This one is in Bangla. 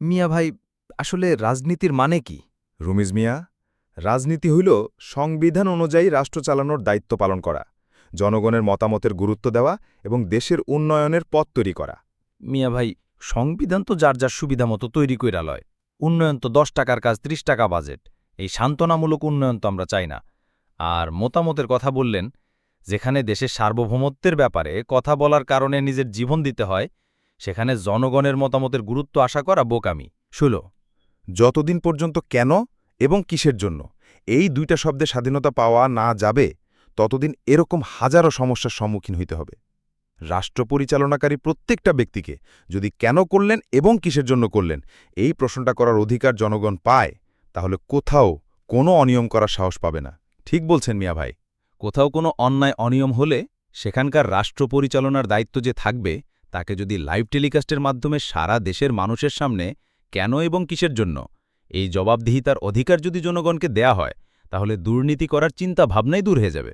মিয়া ভাই আসলে রাজনীতির মানে কি? রুমিজ মিয়া রাজনীতি হইল সংবিধান অনুযায়ী রাষ্ট্র চালানোর দায়িত্ব পালন করা জনগণের মতামতের গুরুত্ব দেওয়া এবং দেশের উন্নয়নের পথ তৈরি করা। মিয়া ভাই সংবিধান তো যার যার সুবিধা মতো তৈরি কইরা লয় উন্নয়ন তো দশ টাকার কাজ ত্রিশ টাকা বাজেট। এই সান্ত্বনামূলক উন্নয়ন তো আমরা চাই না। আর মতামতের কথা বললেন যেখানে দেশের সার্বভৌমত্বের ব্যাপারে কথা বলার কারণে নিজের জীবন দিতে হয় সেখানে জনগণের মতামতের গুরুত্ব আশা করা বোকামি। শুলো। যতদিন পর্যন্ত কেন এবং কিসের জন্য? এই দুইটা শব্দে স্বাধীনতা পাওয়া না যাবে, ততদিন এরকম হাজারো সমস্যার সম্মুখীন হইতে হবে। রাষ্ট্র পরিচালনাকারী প্রত্যেকটা ব্যক্তিকে যদি কেন করলেন এবং কিসের জন্য করলেন, এই প্রশ্নটা করার অধিকার জনগণ পায়, তাহলে কোথাও কোনো অনিয়ম করার সাহস পাবে না। ঠিক বলছেন মিয়া ভাই। কোথাও কোনো অন্যায় অনিয়ম হলে সেখানকার রাষ্ট্র পরিচালনার দায়িত্ব যে থাকবে তাকে যদি লাইভ টেলিকাস্টের মাধ্যমে সারা দেশের মানুষের সামনে কেন এবং কিসের জন্য? এই জবাবদিহিতার অধিকার যদি জনগণকে দেয়া হয়, তাহলে দুর্নীতি করার চিন্তা ভাবনাই দূর হয়ে যাবে।